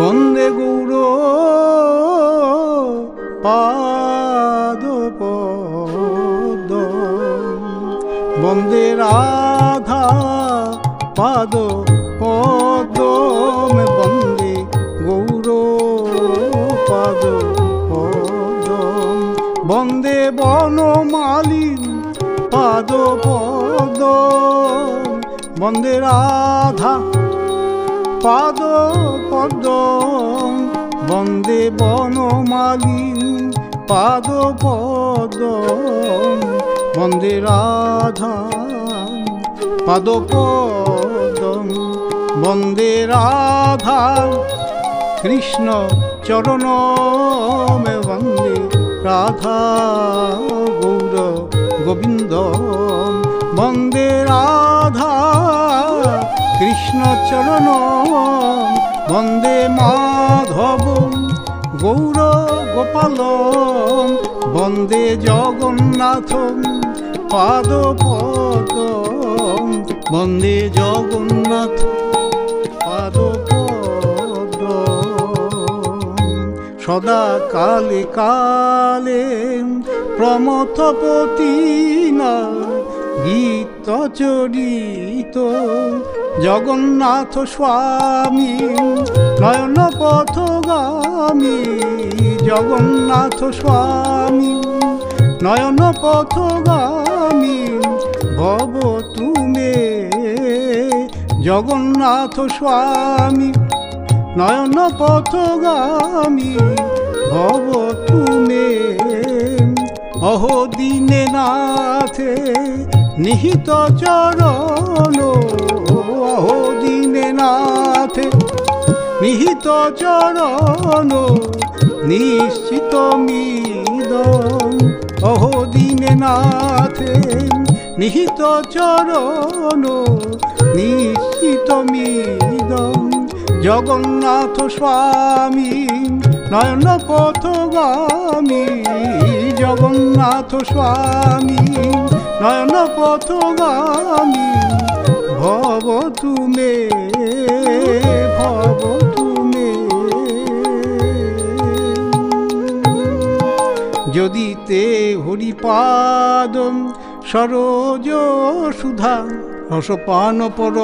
বন্দে গৌর পাদ পদ বন্দে রাধা পাদ পদম। বন্দে গৌর পাদ পদম। বন্দে বনমালিন পাদ পদ বন্দে রাধা পাদ পদ, বন্দে বনমালিন, পাদ পদ, বন্দে রাধা পাদ পদ, বন্দে রাধা, কৃষ্ণ চরণ মে বন্দে রাধা, গৌর গোবিন্দ কৃষ্ণ চরণ, বন্দে মাধব, গৌর গোপাল, বন্দে জগন্নাথ পাদ পদ বন্দে জগন্নাথ পাদ পদ সদা কালে কালে প্রমথপতি না গীত চরিত জগন্নাথ স্বামী, নয়ন পথগামী। জগন্নাথ স্বামী, নয়ন পথগামী, ভব তুমে। জগন্নাথ স্বামী, নয়ন পথগামী, ভব তুমে। অহো দিনে নাথে নিহিত চরণ দিনে নাথে। নিহিত চরণ, নিশ্চিত মিদ অহো দিনে নাথে। নিহিত চরণ, নিশ্চিত মিদম জগন্নাথ স্বামী, নয়ন পথগামী, জগন্নাথ স্বামী। নয়ন পথগামী ভব তুমে ভব তুমে। যদি তে হরিপাদম সরোজ সুধা রসপান পর